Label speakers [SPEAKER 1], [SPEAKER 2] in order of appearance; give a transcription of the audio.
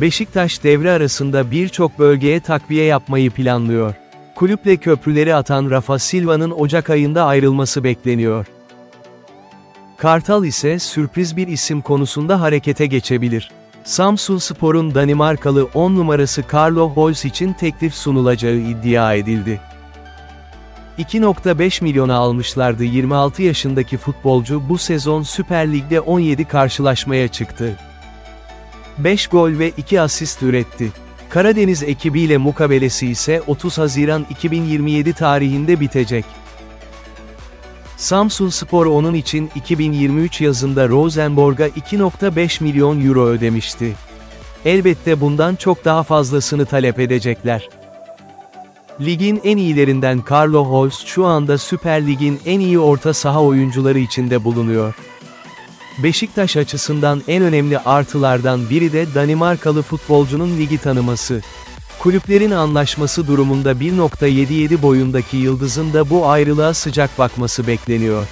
[SPEAKER 1] Beşiktaş devre arasında birçok bölgeye takviye yapmayı planlıyor. Kulüple köprüleri atan Rafa Silva'nın Ocak ayında ayrılması bekleniyor. Kartal ise sürpriz bir isim konusunda harekete geçebilir. Samsun Spor'un Danimarkalı 10 numarası Carlo Holz için teklif sunulacağı iddia edildi. 2.5 milyona almışlardı 26 yaşındaki futbolcu bu sezon Süper Lig'de 17 karşılaşmaya çıktı. 5 gol ve 2 asist üretti. Karadeniz ekibiyle mukabelesi ise 30 Haziran 2027 tarihinde bitecek. Samsun Spor onun için 2023 yazında Rosenborg'a 2.5 milyon euro ödemişti. Elbette bundan çok daha fazlasını talep edecekler. Ligin en iyilerinden Carlo Holz şu anda Süper Lig'in en iyi orta saha oyuncuları içinde bulunuyor. Beşiktaş açısından en önemli artılardan biri de Danimarkalı futbolcunun ligi tanıması. Kulüplerin anlaşması durumunda 1.77 boyundaki yıldızın da bu ayrılığa sıcak bakması bekleniyor.